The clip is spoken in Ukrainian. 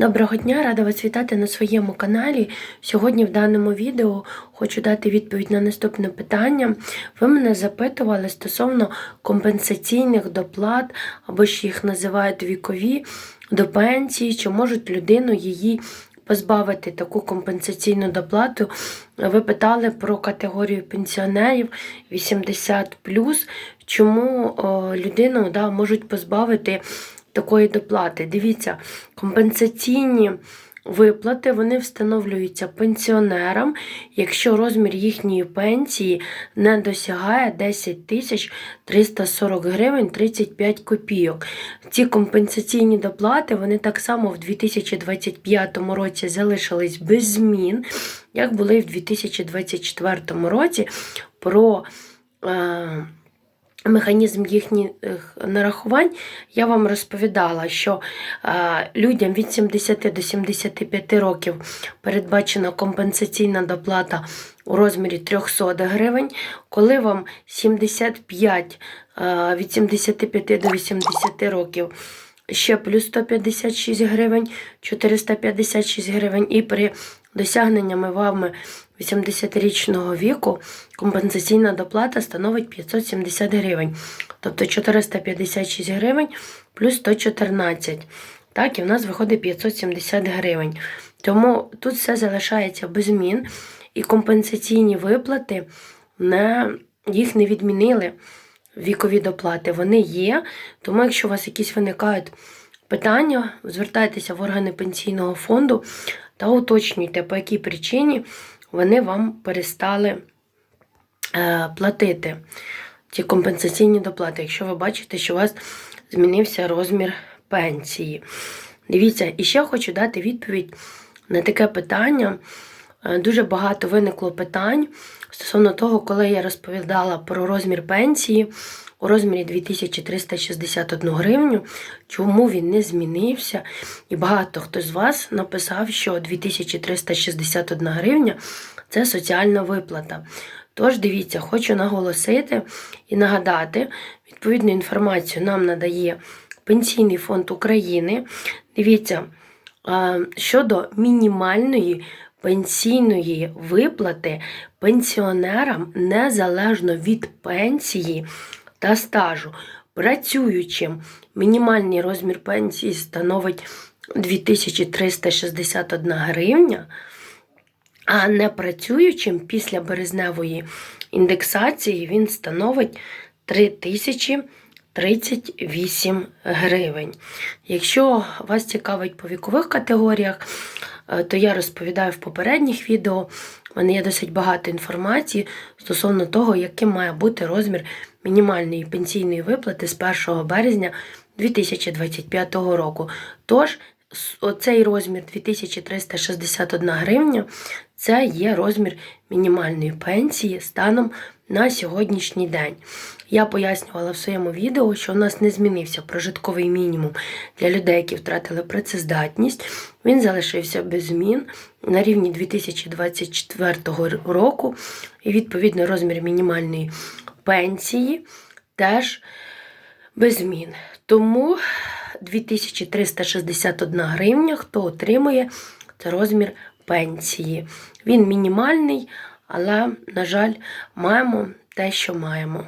Доброго дня, рада вас вітати на своєму каналі. Сьогодні в даному відео хочу дати відповідь на наступне питання. Ви мене запитували стосовно компенсаційних доплат, або ж їх називають вікові до пенсії, чи можуть людину її позбавити таку компенсаційну доплату. Ви питали про категорію пенсіонерів 80 чому людину да, можуть позбавити такої доплати. Дивіться, компенсаційні виплати вони встановлюються пенсіонерам, якщо розмір їхньої пенсії не досягає 10 тисяч 340 гривень 35 копійок. Ці компенсаційні доплати вони так само в 2025 році залишились без змін, як були в 2024 році. про е, Механізм їхніх нарахувань я вам розповідала, що е, людям від 70 до 75 років передбачена компенсаційна доплата у розмірі 300 гривень. Коли вам 75 е, від 75 до 80 років ще плюс 156 гривень, 456 гривень, і при досягненнями вами 80-річного віку компенсаційна доплата становить 570 гривень, тобто 456 гривень плюс 114. Так, і в нас виходить 570 гривень. Тому тут все залишається без змін, і компенсаційні виплати не, їх не відмінили. Вікові доплати вони є. Тому, якщо у вас якісь виникають питання, звертайтеся в органи пенсійного фонду та уточнюйте, по якій причині вони вам перестали е, платити ці компенсаційні доплати, якщо ви бачите, що у вас змінився розмір пенсії. Дивіться, і ще хочу дати відповідь на таке питання. Е, дуже багато виникло питань стосовно того, коли я розповідала про розмір пенсії у розмірі 2361 гривню, чому він не змінився. І багато хто з вас написав, що 2361 гривня це соціальна виплата. Тож, дивіться, хочу наголосити і нагадати, відповідну інформацію нам надає Пенсійний фонд України. Дивіться, щодо мінімальної пенсійної виплати пенсіонерам незалежно від пенсії та стажу. Працюючим мінімальний розмір пенсії становить 2361 гривня, а не працюючим після березневої індексації він становить 3038 гривень. Якщо вас цікавить по вікових категоріях, то я розповідаю в попередніх відео. У мене є досить багато інформації стосовно того, яким має бути розмір мінімальної пенсійної виплати з 1 березня 2025 року. Тож, оцей розмір 2361 гривня це є розмір мінімальної пенсії станом на сьогоднішній день. Я пояснювала в своєму відео, що у нас не змінився прожитковий мінімум для людей, які втратили працездатність. Він залишився без змін на рівні 2024 року, і відповідно розмір мінімальної пенсії теж без змін. Тому 2361 гривня, хто отримує, це розмір пенсії. Він мінімальний, але, на жаль, маємо те, що маємо.